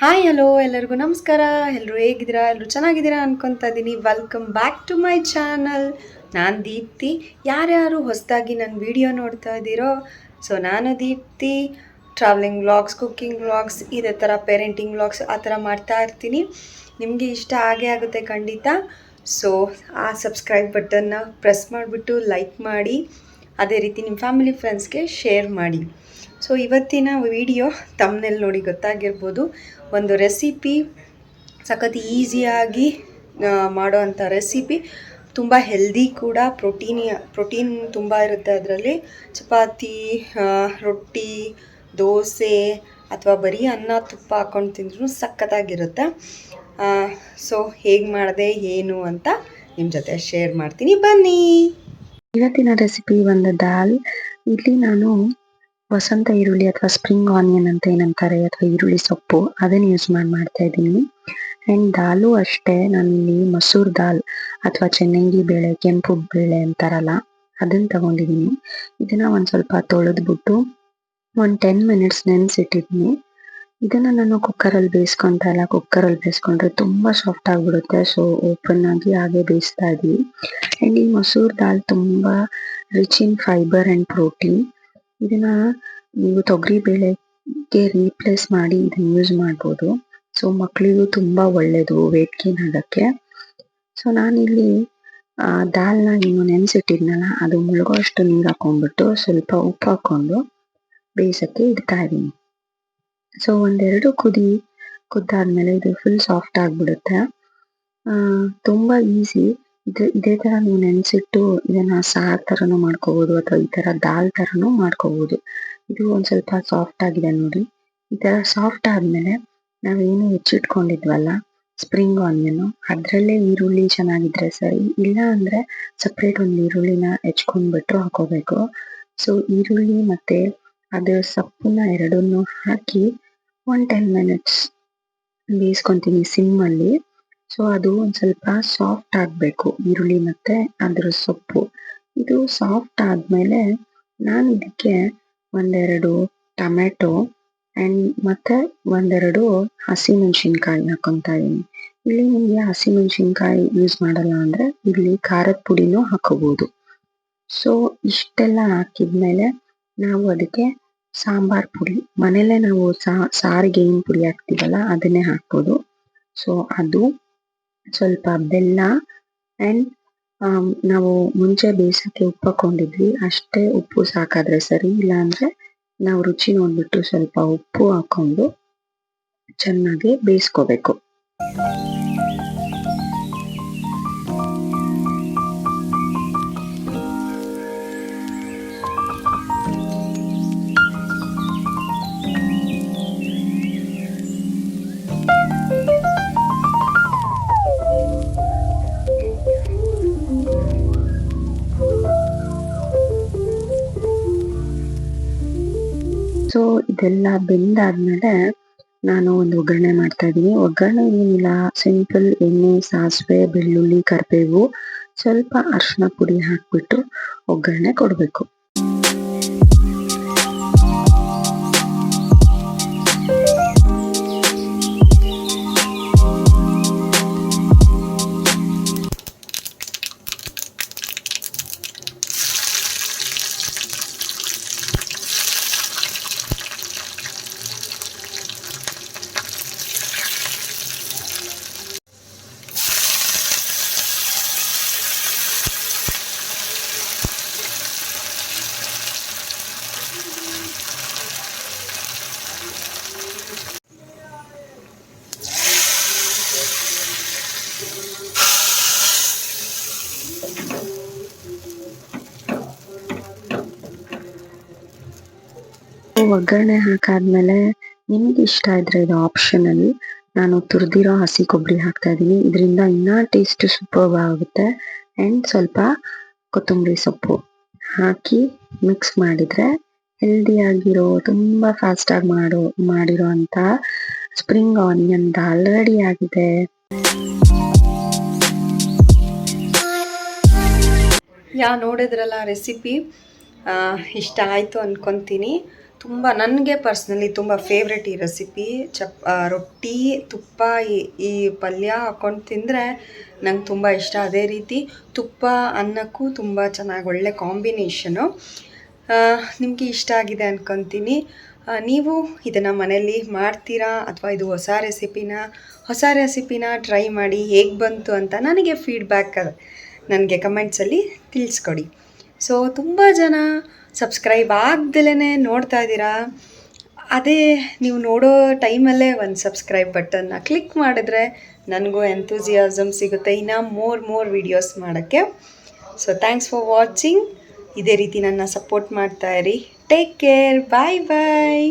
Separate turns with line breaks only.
Hi hello ಎಲ್ಲರಿಗೂ ನಮಸ್ಕಾರ. ಎಲ್ಲರೂ ಹೇಗಿದ್ದೀರಾ? ಎಲ್ಲರೂ ಚೆನ್ನಾಗಿದ್ದೀರಾ ಅನ್ಕೊತಾ ಇದ್ದೀನಿ. Welcome back to my channel ನಾನು ದೀಪ್ತಿ. ಯಾರ್ಯಾರು ಹೊಸದಾಗಿ ನನ್ನ ವಿಡಿಯೋ ನೋಡ್ತಾ ಇದ್ದೀರೋ ಸೊ ನಾನು Deepti. Travelling vlogs cooking vlogs ಇದೇ ಥರ ಪೇರೆಂಟಿಂಗ್ ವ್ಲಾಗ್ಸ್ ಆ ಥರ ಮಾಡ್ತಾ ಇರ್ತೀನಿ. ನಿಮಗೆ ಇಷ್ಟ ಆಗೇ ಆಗುತ್ತೆ ಖಂಡಿತ. ಸೊ ಆ ಸಬ್ಸ್ಕ್ರೈಬ್ ಬಟನ್ನ ಪ್ರೆಸ್ ಮಾಡಿಬಿಟ್ಟು ಲೈಕ್ ಮಾಡಿ. ಅದೇ ರೀತಿ ನಿಮ್ಮ ಫ್ಯಾಮಿಲಿ ಫ್ರೆಂಡ್ಸ್ಗೆ ಶೇರ್ ಮಾಡಿ. ಸೊ ಇವತ್ತಿನ ವಿಡಿಯೋ ತಮ್ಮನೆಲ್ಲಿ ನೋಡಿ ಗೊತ್ತಾಗಿರ್ಬೋದು. ಒಂದು ರೆಸಿಪಿ ಸಖತ್ ಈಸಿಯಾಗಿ ಮಾಡೋ ಅಂಥ ರೆಸಿಪಿ ತುಂಬ ಹೆಲ್ದಿ ಕೂಡ ಪ್ರೋಟೀನ್ ಪ್ರೋಟೀನ್ ತುಂಬ ಇರುತ್ತೆ ಅದರಲ್ಲಿ. ಚಪಾತಿ ರೊಟ್ಟಿ, ದೋಸೆ ಅಥವಾ ಬರೀ ಅನ್ನ, ತುಪ್ಪ ಹಾಕ್ಕೊಂಡು ತಿಂದ್ರೂ ಸಖತ್ತಾಗಿರುತ್ತೆ. ಸೊ ಹೇಗೆ ಮಾಡಿದೆ, ಏನು ಅಂತ ನಿಮ್ಮ ಜೊತೆ ಶೇರ್ ಮಾಡ್ತೀನಿ. ಬನ್ನಿ!
ಇವತ್ತಿನ ರೆಸಿಪಿ ಒಂದು ದಾಲ್. ಇಲ್ಲಿ ನಾನು ವಸಂತ ಈರುಳ್ಳಿ ಅಥವಾ ಸ್ಪ್ರಿಂಗ್ ಆನಿಯನ್ ಅಂತ ಏನಂತಾರೆ, ಅಥವಾ ಈರುಳ್ಳಿ ಸೊಪ್ಪು, ಅದನ್ನ ಯೂಸ್ ಮಾಡಿ, ಮಾಡ್ತಾ ಇದ್ದೀನಿ. ಅಂಡ್ ದಾಲು ಅಷ್ಟೇ ನಾನು ಇಲ್ಲಿ ಮಸೂರ್ ದಾಲ್ ಅಥವಾ ಚೆನ್ನಂಗಿ ಬೇಳೆ, ಕೆಂಪು ಬೇಳೆ ಅಂತಾರಲ್ಲ, ಅದನ್ನ ತಗೊಂಡಿದ್ದೀನಿ. ಇದನ್ನ ಒಂದು ಸ್ವಲ್ಪ ತೊಳೆದ್ಬಿಟ್ಟು ಒಂದು ಟೆನ್ ಮಿನಿಟ್ಸ್ ನೆನ್ಸಿಟ್ಟಿದ್ದೀನಿ. ಇದನ್ನ ನಾನು ಕುಕ್ಕರ್ ಅಲ್ಲಿ ಬೇಯಿಸ್ಕೊಂತ ಇಲ್ಲ. ಕುಕ್ಕರ್ ಅಲ್ಲಿ ಬೇಯಿಸ್ಕೊಂಡ್ರೆ ತುಂಬಾ ಸಾಫ್ಟ್ ಆಗ್ಬಿಡುತ್ತೆ. ಸೊ ಓಪನ್ ಆಗಿ ಹಾಗೆ ಬೇಯಿಸ್ತಾ ಇದೀವಿ. ಅಂಡ್ ಈ ಮಸೂರ್ ದಾಲ್ ತುಂಬಾ rich in fibre and protein ಇದನ್ನ ನೀವು ತೊಗರಿ ಬೇಳೆಗೆ ರೀಪ್ಲೇಸ್ ಮಾಡಿ ಇದನ್ನ ಯೂಸ್ ಮಾಡ್ಬೋದು. ಸೊ ಮಕ್ಕಳಿಗೂ ತುಂಬಾ ಒಳ್ಳೇದು ವೇಟ್ ಗೇನ್ ಆಗಕ್ಕೆ. ಸೊ ನಾನಿಲ್ಲಿ ದಾಲ್ನ ಇನ್ನು ನೆನ್ಸಿಟ್ಟಿದ್ನಲ್ಲ, ಅದು ಮುಳುಗೋ ಅಷ್ಟು ನೀರು ಹಾಕೊಂಡ್ಬಿಟ್ಟು ಸ್ವಲ್ಪ ಉಪ್ಪು ಹಾಕೊಂಡು ಬೇಯಿಸಕ್ಕೆ ಇಡ್ತಾ ಇದೀನಿ ಸೊ ಒಂದೆರಡು ಕುದಿ ಕುದ್ದಾದ್ಮೇಲೆ ಇದು ಫುಲ್ ಸಾಫ್ಟ್ ಆಗ್ಬಿಡುತ್ತೆ. ತುಂಬ ಈಸಿ ಇದು, ಇದೇ ಥರ ನೀವು ನೆನೆಸಿಟ್ಟು ಇದನ್ನ ಸಾರ್ ತರನು ಮಾಡ್ಕೋಬೋದು ಅಥವಾ ಈ ಥರ ದಾಲ್ ಥರನೂ ಮಾಡ್ಕೋಬೋದು. ಇದು ಒಂದು ಸ್ವಲ್ಪ ಸಾಫ್ಟ್ ಆಗಿದೆ ನೋಡಿ. ಈ ಥರ ಸಾಫ್ಟ್ ಆದ್ಮೇಲೆ ನಾವೇನು ಹೆಚ್ಚಿಟ್ಕೊಂಡಿದ್ವಲ್ಲ ಸ್ಪ್ರಿಂಗ್ ಆನಿಯನ್ನು ಅದ್ರಲ್ಲೇ ಈರುಳ್ಳಿ ಚೆನ್ನಾಗಿದ್ರೆ ಸರಿ. ಇಲ್ಲ ಅಂದರೆ ಸಪ್ರೇಟ್ ಒಂದು ಈರುಳ್ಳಿನ ಹೆಚ್ಕೊಂಡ್ಬಿಟ್ರು ಹಾಕೋಬೇಕು. ಸೊ ಈರುಳ್ಳಿ ಮತ್ತೆ ಅದ್ರ ಸೊಪ್ಪನ್ನ ಎರಡನ್ನೂ ಹಾಕಿ ಒನ್ ಟೆನ್ ಮಿನಿಟ್ಸ್ ಬೇಯಿಸ್ಕೊಂತೀನಿ ಸಿಮ್ ಅಲ್ಲಿ ಸೊ ಅದು ಒಂದು ಸ್ವಲ್ಪ ಸಾಫ್ಟ್ ಆಗಬೇಕು, ಈರುಳ್ಳಿ ಮತ್ತೆ ಅದರ ಸೊಪ್ಪು. ಇದು ಸಾಫ್ಟ್ ಆದಮೇಲೆ ನಾನು ಇದಕ್ಕೆ ಒಂದೆರಡು ಟೊಮೆಟೊ ಅಂಡ್ ಮತ್ತೆ ಒಂದೆರಡು ಹಸಿಮೆಣ್ಸಿನ್ಕಾಯಿ ಹಾಕೊತಾ ಇದೀನಿ ಇಲ್ಲಿ ನಿಮ್ಗೆ ಹಸಿಮೆಣ್ಸಿನ್ಕಾಯಿ ಯೂಸ್ ಮಾಡಲ್ಲ ಅಂದ್ರೆ ಇಲ್ಲಿ ಖಾರದ ಪುಡಿನೂ ಹಾಕೋಬಹುದು ಸೊ ಇಷ್ಟೆಲ್ಲ ಹಾಕಿದ್ಮೇಲೆ ನಾವು ಅದಕ್ಕೆ ಸಾಂಬಾರ್ ಪುಡಿ. ಮನೇಲೆ ನಾವು ಸಾರಿಗೆ ಏನ್ ಪುಡಿ ಹಾಕ್ತಿವಲ್ಲ, ಅದನ್ನೇ ಹಾಕ್ಬೋದು ಸೊ ಅದು ಸ್ವಲ್ಪ ಬೆಲ್ಲ ಅಂಡ್ ನಾವು ಮುಂಚೆ ಬೇಯಿಸಕ್ಕೆ ಉಪ್ಪು ಹಾಕೊಂಡಿದ್ವಿ ಅಷ್ಟೇ ಉಪ್ಪು ಸಾಕಾದ್ರೆ ಸರಿ ಇಲ್ಲ ಅಂದ್ರೆ ನಾವು ರುಚಿ ನೋಡ್ಬಿಟ್ಟು ಸ್ವಲ್ಪ ಉಪ್ಪು ಹಾಕೊಂಡು ಚೆನ್ನಾಗಿ ಬೇಯಿಸ್ಕೋಬೇಕು. ಸೊ ಇದೆಲ್ಲ ಬೆಂದಾದ್ಮೇಲೆ ನಾನು ಒಂದು ಒಗ್ಗರಣೆ ಮಾಡ್ತಾ ಇದ್ದೀನಿ. ಒಗ್ಗರಣೆ ಏನಿಲ್ಲ ಸಿಂಪಲ್ ಎಣ್ಣೆ, ಸಾಸಿವೆ, ಬೆಳ್ಳುಳ್ಳಿ, ಕರಿಬೇವು, ಸ್ವಲ್ಪ ಅರಿಶಿನ ಪುಡಿ ಹಾಕ್ಬಿಟ್ಟು ಒಗ್ಗರಣೆ ಕೊಡ್ಬೇಕು. ಒಗ್ಗರಣೆ ಹಾಕಾದ್ಮೇಲೆ ನಿಮ್ಗೆ ಇಷ್ಟ ಇದ್ರೆ ಇದು ಆಪ್ಷನಲ್ ನಾನು ತುರಿದಿರೋ ಹಸಿ ಕೊಬ್ಬರಿ ಹಾಕ್ತಾ ಇದ್ದೀನಿ. ಇದರಿಂದ ಇನ್ನೂ ಟೇಸ್ಟ್ ಸೂಪರ್ ಆಗುತ್ತೆ. ಅಂಡ್ ಸ್ವಲ್ಪ ಕೊತ್ತಂಬರಿ ಸೊಪ್ಪು ಹಾಕಿ ಮಿಕ್ಸ್ ಮಾಡಿದ್ರೆ ಹೆಲ್ದಿ ಆಗಿರೋ ಫಾಸ್ಟಾಗಿ ಮಾಡೋ, ಮಾಡಿರೋ ಅಂತ ಸ್ಪ್ರಿಂಗ್ ಆನಿಯನ್ ದಾಲ್ ರೆಡಿ ಆಗಿದೆ.
ಯಾ ನೋಡಿದ್ರಲ್ಲ ರೆಸಿಪಿ ಇಷ್ಟ ಆಯಿತು ಅಂದ್ಕೊತೀನಿ ತುಂಬ, ನನಗೆ ಪರ್ಸ್ನಲಿ ತುಂಬ ಫೇವ್ರೆಟ್ ಈ ರೆಸಿಪಿ ಚಪ್ ರೊಟ್ಟಿ, ತುಪ್ಪ, ಈ ಈ ಪಲ್ಯ ಹಾಕ್ಕೊಂಡು ತಿಂದರೆ ನಂಗೆ ತುಂಬ ಇಷ್ಟ. ಅದೇ ರೀತಿ ತುಪ್ಪ, ಅನ್ನಕ್ಕೂ ತುಂಬ ಚೆನ್ನಾಗಿ ಒಳ್ಳೆ ಕಾಂಬಿನೇಷನು ನಿಮಗೆ ಇಷ್ಟ ಆಗಿದೆ ಅನ್ಕೊತೀನಿ. ನೀವು ಇದನ್ನು ಮನೆಯಲ್ಲಿ ಮಾಡ್ತೀರಾ ಅಥವಾ ಇದು ಹೊಸ ರೆಸಿಪಿನ ಹೊಸ ರೆಸಿಪಿನ ಟ್ರೈ ಮಾಡಿ ಹೇಗೆ ಬಂತು ಅಂತ ನನಗೆ ಫೀಡ್ಬ್ಯಾಕ್ ನನಗೆ ಕಮೆಂಟ್ಸಲ್ಲಿ ತಿಳಿಸ್ಕೊಡಿ. ಸೊ ತುಂಬ ಜನ ಸಬ್ಸ್ಕ್ರೈಬ್ ಆಗ್ದಲೇ ನೋಡ್ತಾ ಇದ್ದೀರಾ? ಅದೇ ನೀವು ನೋಡೋ ಟೈಮಲ್ಲೇ ಒಂದು ಸಬ್ಸ್ಕ್ರೈಬ್ ಬಟನ್ನ ಕ್ಲಿಕ್ ಮಾಡಿದ್ರೆ ನನಗೂ ಎಂಥೂಸಿಯಾಸಮ್ ಸಿಗುತ್ತೆ. ಇನ್ನು ಮೋರ್ ಮೋರ್ ವಿಡಿಯೋಸ್ ಮಾಡೋಕ್ಕೆ. ಸೊ ಥ್ಯಾಂಕ್ಸ್ ಫಾರ್ ವಾಚಿಂಗ್ ಇದೇ ರೀತಿ ನನ್ನ ಸಪೋರ್ಟ್ ಮಾಡ್ತಾ ಇರಿ. ಟೇಕ್ ಕೇರ್ ಬಾಯ್ ಬಾಯ್